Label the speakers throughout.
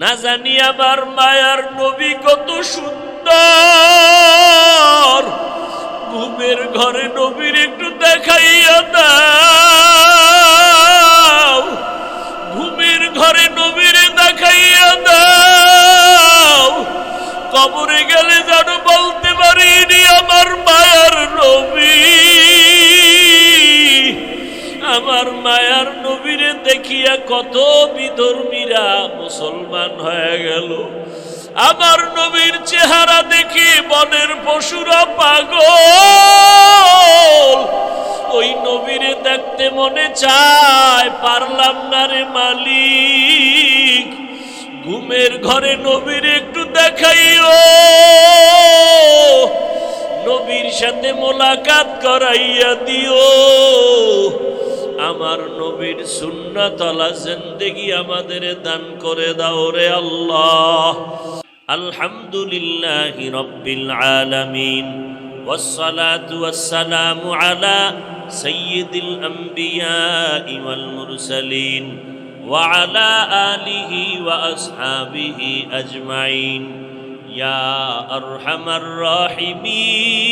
Speaker 1: না জানি আমার মায়ার নবী কত সুন্দর। ঘুমের ঘরে নবীর একটু দেখাইয়া দাও। ঘুমের ঘরে নবীর দেখাইয়া দাও। কবরে গেলে যেন বলতে পারিনি মায়ার নবীরে দেখিয়া কত বিধর্মীরা মুসলমান হয়ে গেল। আমার নবীর চেহারা দেখি বনের পশুরা পাগল। ওই নবীরে দেখতে মনে চায়, পারলাম না রে মালিক। ঘুমের ঘরে নবীর একটু দেখাইও। নবীর সাথে মোলাকাত করাইয়া দিও। আমার নবীর সুন্নাতলা জিন্দেগি আমাদের দান করে দাও রে আল্লাহ আলহামদুলিল্লাহ রব্বিল আলামিন والصلاة والسلام على سيد الأنبياء والمرسلين وعلى آله وأصحابه أجمعين يا أرحم الراحمين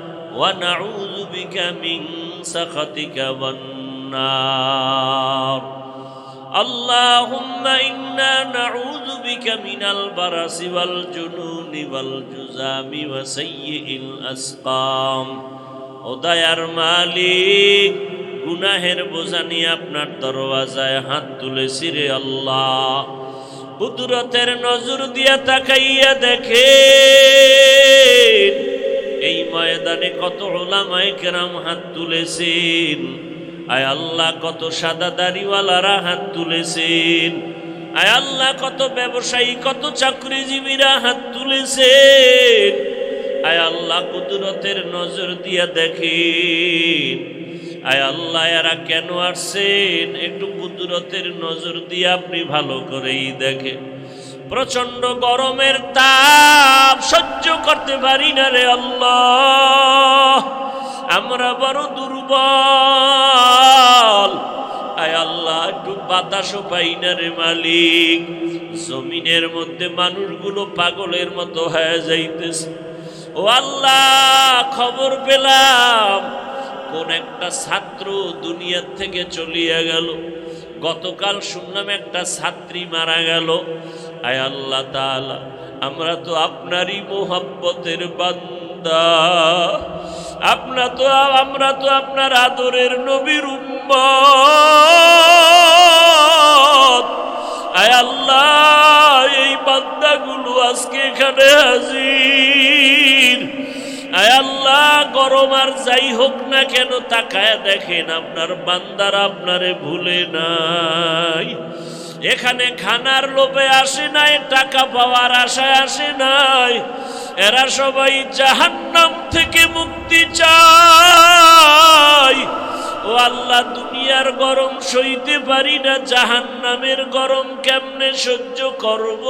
Speaker 1: ونعوذ بك من سخطك والنار اللهم إنا نعوذ بك من البرص والجنون والجزام وسيء الأسقام ও দয়ার মালিক গুনাহের বোঝা নিয়ে আপনার দরওয়াজায় হাত তুলেছি রে আল্লাহ কুদরতের নজর দিয়া তাকাইয়া দেখে এই ময়দানে কত ওলামায় কেরাম হাত তুলেছেন। আয় আল্লাহ, কত সাদা দাড়িওয়ালারা হাত তুলেছেন। আয় আল্লাহ, কত ব্যবসায়ী, কত চাকরিজীবীরা হাত তুলেছেন। আয় আল্লাহ, কুদরতের নজর দিয়া দেখেন। আয় আল্লাহ, এরা কেন আসছেন? একটু কুদরতের নজর দিয়ে আপনি ভালো করেই দেখেন। প্রচণ্ড গরমের তাপ সহ্য করতে পারি না রে আল্লাহ। আমরা বড় দুর্বল। আয় আল্লাহ, একটু বাতাসও পাই না রে মালিক। জমিনের মধ্যে মানুষগুলো পাগলের মতো হয়ে যাইতেছে। ও আল্লাহ, খবর পেলাম। কোন একটা ছাত্র দুনিয়ার থেকে চলিয়া গেল। গতকাল শুনলাম একটা ছাত্রী মারা গেল। আয় আল্লাহ তাআলা, আমরা তো আপনারই মোহাব্বতের বান্দা। আপনা তো, আমরা তো আপনার আদরের নবীর উম্মত। আয় আল্লাহ, এই বান্দাগুলো আজকে এখানে হাজির। আয় আল্লাহ, গরম আর যাই হোক না কেন তাকায় দেখেন আপনার বান্দার আপনারে ভুলে নাই। এখানে খানার লোভে আসে নাই, টাকা পাওয়ার আশায় আসে নাই। এরা সবাই জাহান্নাম থেকে মুক্তি চায়। ও আল্লাহ, দুনিয়ার গরম সইতে পারি না, জাহান্নামের গরম কেমনে সহ্য করব?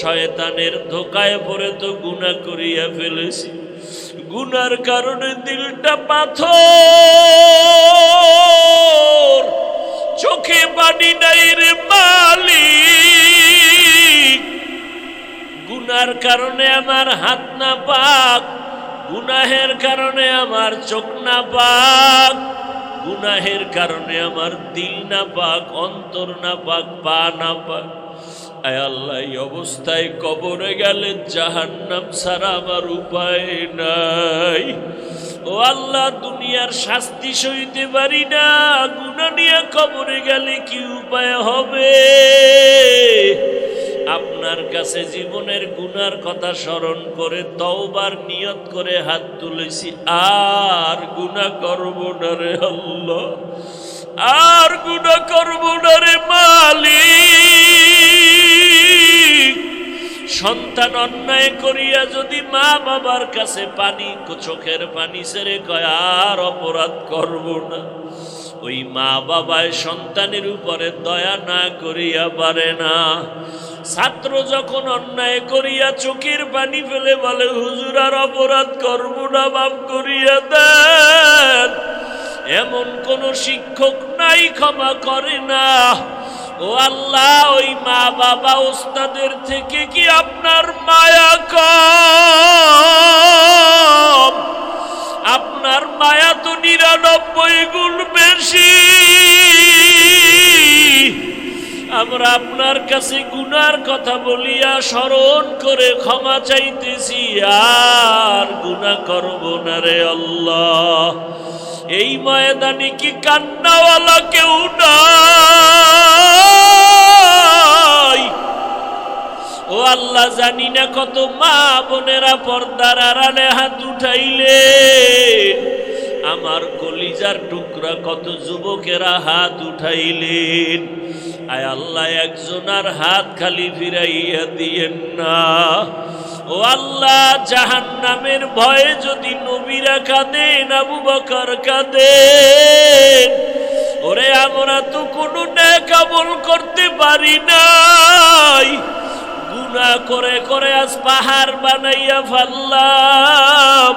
Speaker 1: শয়তানের ধোকায় পরে তো গুণা করিয়া ফেলেছি। গুনার কারণে দিলটা পাথর। চোখে পানি নাই রে মালিক। গুনার কারণে আমার হাত না পাক গুনাহের কারণে আমার চোখ না পাক গুনাহের কারণে আমার দিল না পাক অন্তর না পাক পা না পাক আয় আল্লাহ, এই অবস্থায় কবরে গেলে জাহান্নাম ছাড়া আমার উপায় নাই। ও আল্লাহ, দুনিয়ার শাস্তি সইতে পারি না গুণা নিয়ে কবরে গেলে কি উপায় হবে? আপনার কাছে জীবনের গুনার কথা স্মরণ করে তওবার নিয়ত করে হাত তুলেছি, আর গুনাহ করব না রে আল্লাহ, আর গুণা করব না রে মালিক। সন্তান অন্যায় করিয়া যদি মা বাবার কাছে পানি, চোখের পানি সেরে কয়, আর অপরাধ করব না। ওই মা বাবায় সন্তানের উপরে দয়া না করিয়া পারে না। ছাত্র যখন অন্যায় করিয়া চোখের পানি ফেলে বলে, হুজুর, আর অপরাধ করব না বাপ করিয়া দেন। এমন কোন শিক্ষক নাই, ক্ষমা করে না। ও আল্লাহ, ওই মা বাবা ওস্তাদের থেকে কি আপনার মায়া কম? আপনার মায়া তো নিরানব্বই গুণ বেশি। আমরা আপনার কাছে গুনার কথা বলিয়া স্মরণ করে ক্ষমা চাইতেছি, আর গুনাহ করব না রে আল্লাহ। এই ময়দানে কি কান্নাওয়ালা কেউ নাই? আল্লাহ জানি না কত মা বোনেরা পর্দার আড়ালে হাত উঠাইলে। আমার কলিজার টুকরা কত যুবকেরা হাত উঠাইলেন। আয় আল্লাহ, একজনার হাত খালি ফিরাইয়া দিয়েন না। ও আল্লাহ জাহান নামের ভয়ে যদি নবীরা কাঁদেন, আবু বকর কাঁদেন। ওরে, আমরা তো কোনো ন্যাক আমল করতে পারি নাই। গুনা করে করে আজ পাহাড় বানাইয়া ফেললাম।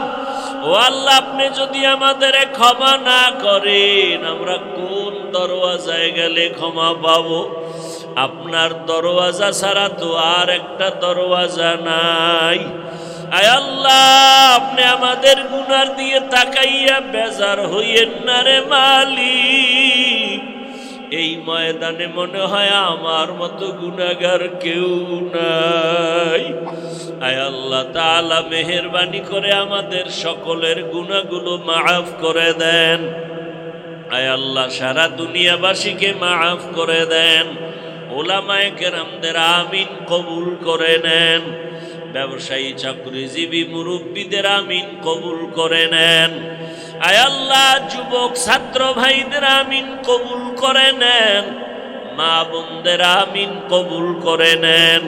Speaker 1: ও আল্লাহ, আপনি যদি আমাদের ক্ষমা না করেন, আমরা কোন দরওয়াজায় গেলে ক্ষমা পাবো? আপনার দরওয়াজা ছাড়া তো আর একটা দরওয়াজা নাই। আয় আল্লাহ, আপনি আমাদের গুনার দিয়ে তাকাইয়া বেজার হইয়েন না রে মালিক। এই ময়দানে মনে হয় আমার মতো গুনাগার কেউ নাই। আয় আল্লাহ তাআলা মেহেরবানি করে আমাদের সকলের গুনাহগুলো মাফ করে দেন। আয় আল্লাহ সারা দুনিয়াবাসীকে মাফ করে দেন। ওলামায়ে কেরামদের আমিন কবুল করে নেন। ব্যবসায়ী, চাকরিজীবী, মুরব্বীদের আমিন কবুল করে নেন। আয় আল্লাহ, যুবক, ছাত্র ভাইদের আমিন কবুল করে নেন। মা বোনদের আমিন কবুল করে নেন।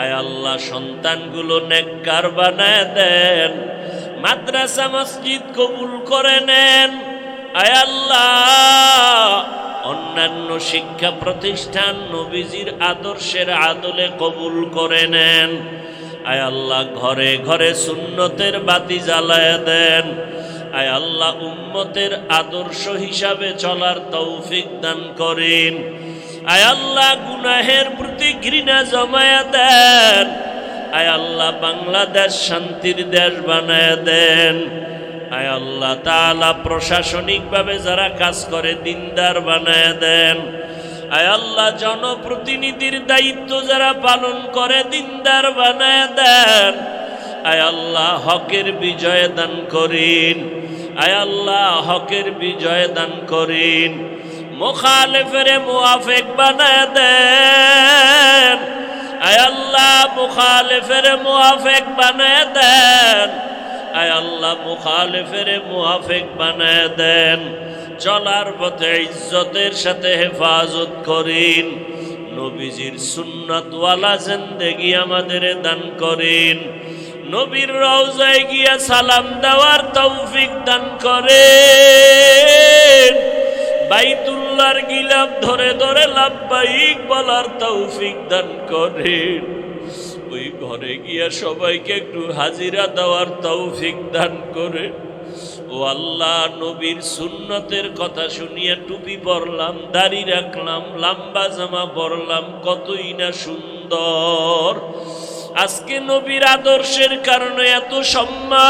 Speaker 1: আয় আল্লাহ, সন্তানগুলো নেককার বানায় দেন। মাদ্রাসা, মসজিদ কবুল করে নেন। আয় আল্লাহ, অন্যান্য শিক্ষা প্রতিষ্ঠান নবীজির আদর্শের আদলে কবুল করে নেন। আয় আল্লাহ, ঘরে ঘরে সুন্নতের বাতি জ্বালায় দেন। আয় আল্লাহ, উম্মতের আদর্শ হিসাবে চলার তৌফিক দান করেন। আয় আল্লাহ, গুনাহের প্রতি ঘৃণা জমায়া দেন। আয় আল্লাহ, বাংলাদেশ শান্তির দেশ বানায় দেন। আয় আল্লাহ, তাআলা প্রশাসনিকভাবে যারা কাজ করে, দিনদার বানায় দেন। আল্লাহ, জনপ্রতিনিধির দায়িত্ব যারা পালন করে, দিনদার বানায় দেন। আল্লাহ, হকের বিজয় দান করিন। আল্লাহ, হকের বিজয় দান করিন। মুখালেফের মুআফেক বানায় দেন। আল্লাহ, মুখালেফের মুআফেক বানায় দেন। আল্লাহ, মুখালেফের মুআফেক বানায় দেন। চলার পথে ইজ্জতের সাথে হেফাজত করেন। নবীজির সুন্নতওয়ালা জিন্দেগি আমাদের দান করেন। নবীর রওজায় গিয়া সালাম দেওয়ার তৌফিক দান করেন। বাইতুল্লাহর গিলাপ ধরে ধরে লাভবাহিক বলার তৌফিক দান করেন। ওই ঘরে গিয়া সবাইকে একটু হাজিরা দেওয়ার তৌফিক দান করে ও আল্লাহ নবীর সুন্নতের কথা শুনিয়া টুপি পরলাম, দাড়ি রাখলাম, লাম্বা জামা পরলাম, কতই না সুন্দর। আজকে নবীর আদর্শের কারণে এত সম্মান,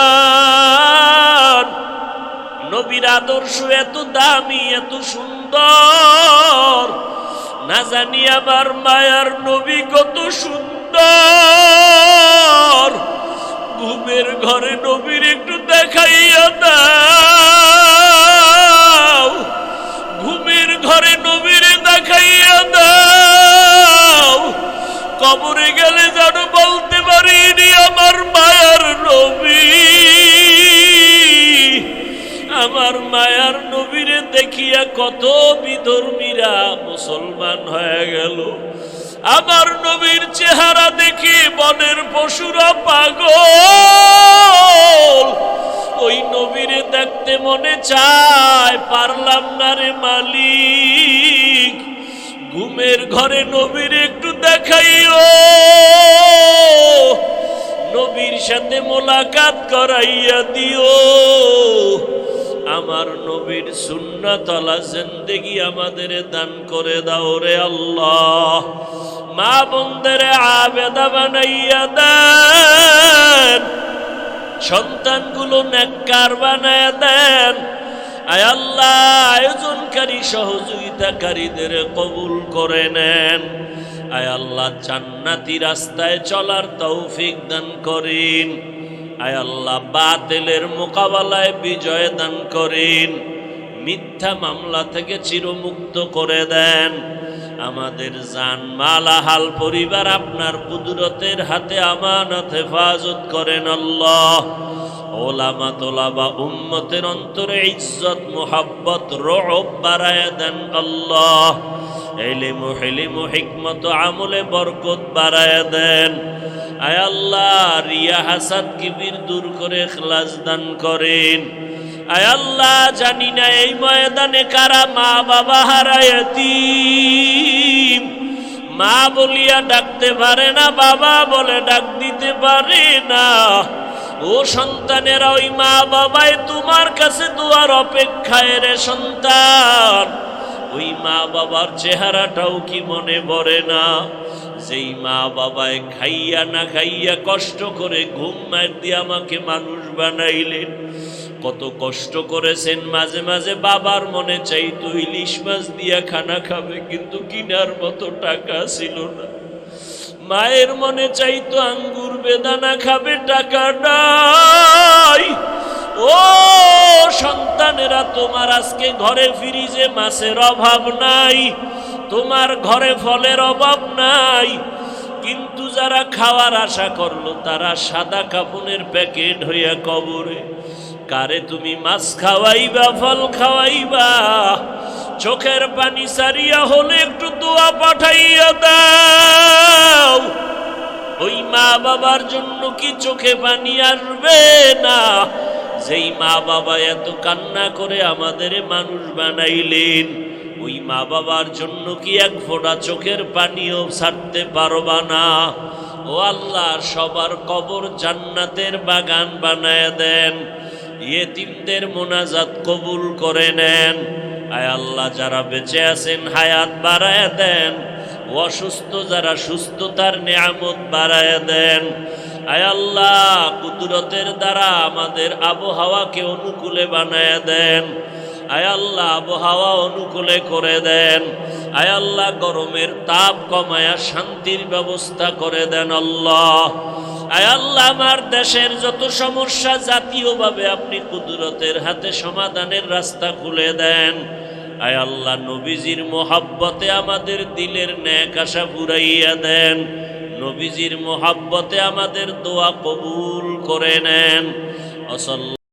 Speaker 1: নবীর আদর্শ এত দামি, এত সুন্দর। না জানি আমার মায়ার নবী কত সুন্দর। ঘুমের ঘরে নবীর একটু দেখাইয়া দাও। ঘুমের ঘরে নবীর দেখাইয়া দাও। কবরে গেলে যেন বলতে পারিনি, আমার মায়ার নবী, আমার মায়ার নবীরে দেখিয়া কত বিধর্মীরা মুসলমান হয়ে গেল। আমার নবীর চেহারা দেখি বনের পশুরা পাগল। ওই নবীরে দেখতে মনে চায়, পারলাম না রে মালিক। ঘুমের ঘরে নবীর একটু দেখাইও। নবীর সাথে মোলাকাত করাইয়া দিও। আমার নবীর সুন্নাতলা জিন্দেগি আমাদের দান করে দাও রে আল্লাহ। মা বন্ধের আবেদা বানাইয়া দেন। সন্তানগুলো নেককার বানায় দেন। আয় আল্লাহ, আয়োজনকারী, সহযোগিতাকারীদের কবুল করে নেন। আয় আল্লাহ, জান্নাতি রাস্তায় চলার তৌফিক দান করেন। আয় আল্লাহ, বাতিলের মোকাবেলায় বিজয় দান করেন। মিথ্যা মামলা থেকে চিরমুক্ত করে দেন। আমাদের জান মালাহাল পরিবার আপনার কুদরতের হাতে আমানত হেফাজত করেন আল্লাহ। ওলামা তোলাবা উম্মতের অন্তরে ইজ্জত, মোহাব্বত, রব বাড়ায় দেন আল্লাহ। এলিমু হেলিমু হিকমত, আমলে বরকত বাড়ায় দেন। আয় আল্লাহ, রিয়া হাসাদ কিবির দূর করে খ্লাস দান করেন। আল্লাহ, জানি না এই ময়দানে কারা মা বাবা হারায়তি মা বলিয়া ডাকতে পারে না, বাবা বলে ডাক দিতে পারে না। ও সন্তানেরা, ওই মা বাবাই তোমার কাছে দুয়ার অপেক্ষায় রে সন্তান। ওই মা বাবার চেহারাটাও কি মনে পড়ে না? যেই মা বাবায় খাইয়া না খাইয়া কষ্ট করে ঘুম মার দিয়ে আমাকে মানুষ বানাইলেন কত কষ্ট করেছেন মাঝে মাঝে বাবার মনে চাইতো ইলিশ মাছ দিয়া খানা খাবে, কিন্তু কিনার মতো টাকা ছিল না। মায়ের মনে চাইতো আঙ্গুর বেদানা খাবে, টাকা নাই। ও সন্তানেরা, তোমার আজকে ঘরে ফিরিজে মাছের অভাব নাই, তোমার ঘরে ফলের অভাব নাই। কিন্তু যারা খাওয়ার আশা করল, তারা সাদা কাপনের প্যাকেট হইয়া কবরে কারে তুমি মাছ খাওয়াইবা, ফল খাওয়াইবা? চোখের পানি সারিয়া হলে একটু দোয়া পাঠাইয়া দাও। ওই মা বাবার জন্য কি চোখে পানি আসবে না? যেই মা বাবা এত কান্না করে আমাদের মানুষ বানাইলেন, ওই মা বাবার জন্য কি এক ফোঁটা চোখের পানিও ছাড়তে পারবা না? ও আল্লাহ, সবার কবর জান্নাতের বাগান বানায় দেন। ইয়েতিমদের মোনাজাত কবুল করে নেন। আয় আল্লাহ, যারা বেঁচে আছেন, হায়াত বাড়ায় দেন। অসুস্থ যারা সুস্থতার নিয়ামত বাড়ায় দেন। আয় আল্লাহ, কুদরতের দ্বারা আমাদের আবহাওয়াকে অনুকূলে বানায় দেন। আয় আল্লাহ, আবহাওয়া অনুকূলে করে দেন। আয় আল্লাহ, গরমের তাপ কমায়া শান্তির ব্যবস্থা করে দেন আল্লাহ। আল্লাহ, আমার দেশের যত সমস্যা জাতীয়ভাবে আপনি কুদরতের হাতে সমাধানের রাস্তা খুলে দেন। আয় আল্লাহ, নবীজির মোহাব্বতে আমাদের দিলের ন্যাক আশা ফুরাইয়া দেন। নবীজির মোহাব্বতে আমাদের দোয়া কবুল করে নেন। অসল্লা